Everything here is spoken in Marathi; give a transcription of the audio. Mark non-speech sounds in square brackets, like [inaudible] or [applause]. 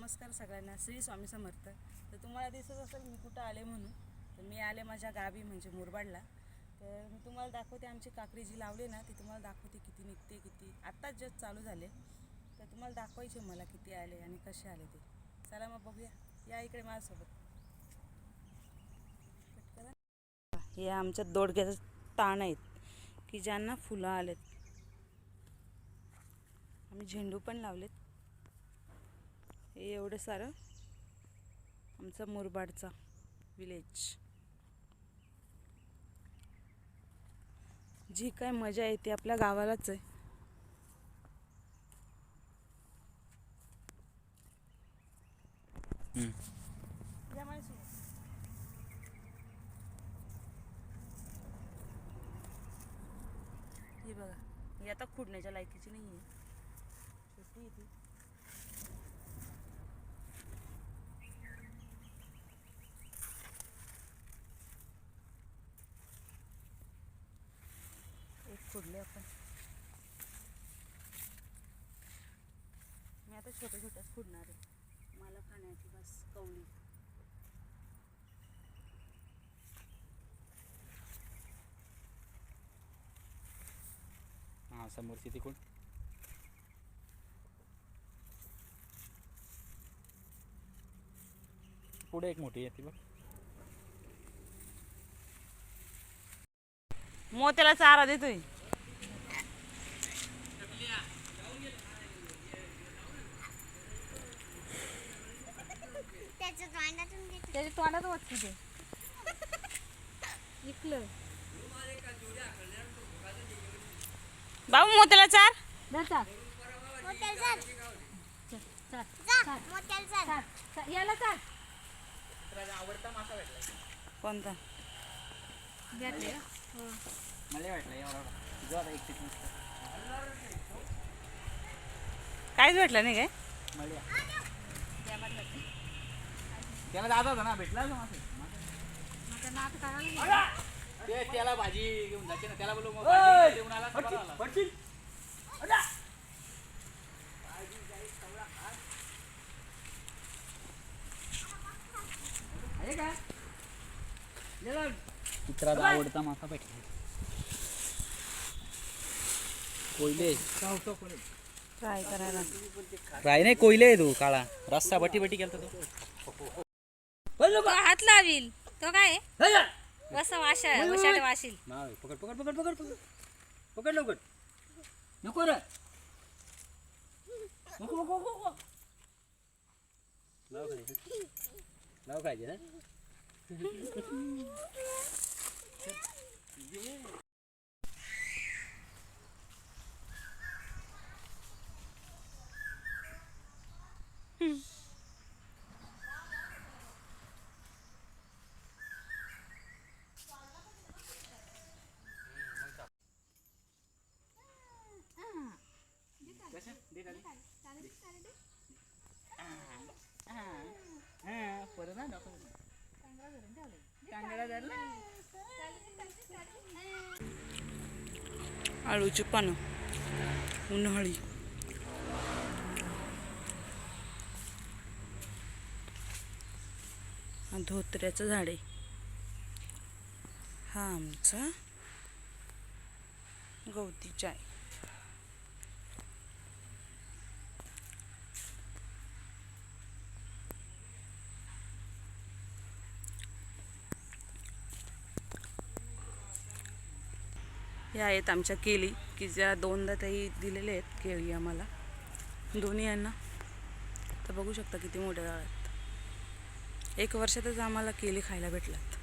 नमस्कार सगळ्यांना श्री स्वामी समर्थ. तर तुम्हाला दिसत असेल मी कुठं आले म्हणून तर मी आले माझ्या गावी म्हणजे मुरबाडला. तर मी तुम्हाला दाखवते आमची काकडी जी लावली ना ती तुम्हाला दाखवते किती निघते किती. आत्ताच जस्ट चालू झाले. तर तुम्हाला दाखवायचे मला किती आले आणि कसे आले ते. चला मग बघूया. या इकडे माझ्यासोबत. करा. हे आमच्या दोडक्याचं ताण आहेत की ज्यांना फुलं आलेत. आम्ही झेंडू पण लावलेत. हे एवढं सारं आमचा मुरबाडचा विलेज जी काय मजा येते आपल्या गावालाच आहे. ही बघा ही आता खुडण्याच्या लायकीची नाही आहे ती आपण. मी आता छोट्या छोट्याच खुडणार आहे. मला खाण्याची बस कवळी. हां समोरची तिकडून पुढे एक मोठी आहे ती बघ. मोत्याला चारा देतोय. त्याच्या तोंडातून घेतलं. त्याच्या तोंडात वाटते ते? इकलं. बाबू मोत्याला चार. धर चाल. चाल जा, मोठ्याला चाल. याला चाल कोणता? घेतले मला वाटलं एवढा जो आता एक काहीच भेटलं नाही काय? मला त्याला दादा होता ना भेटला होता मासे. माझं नात करायला ते त्याला भाजी घेऊन जाते ना त्याला बोलू मग भाजी घेऊन आला तर बरा आवडता मासा भेटला. कोयले. ट्राय करायला. राय नाही कोयले आहे तू काळा. रस्सा बटी बटी केलता तो. हात लावील. तो काय? वसा वाशा वशाट वाशील. पकड पकड पकड पकड पकड. पकड लवकर. नको रे. नको नको नको नाव खायचं नाव खायचे ना [laughs] आळूची पानं. उन्हाळी. धोत्र्याचं झाड. आहे हा आमचा गवती चाय. ह्या आहेत आमच्या केली की ज्या दोनदा ताई दिलेले आहेत केळी आम्हाला. दोन्ही यांना तर बघू शकता किती मोठ्या आहेत. एक वर्षातच आम्हाला केळी खायला भेटलात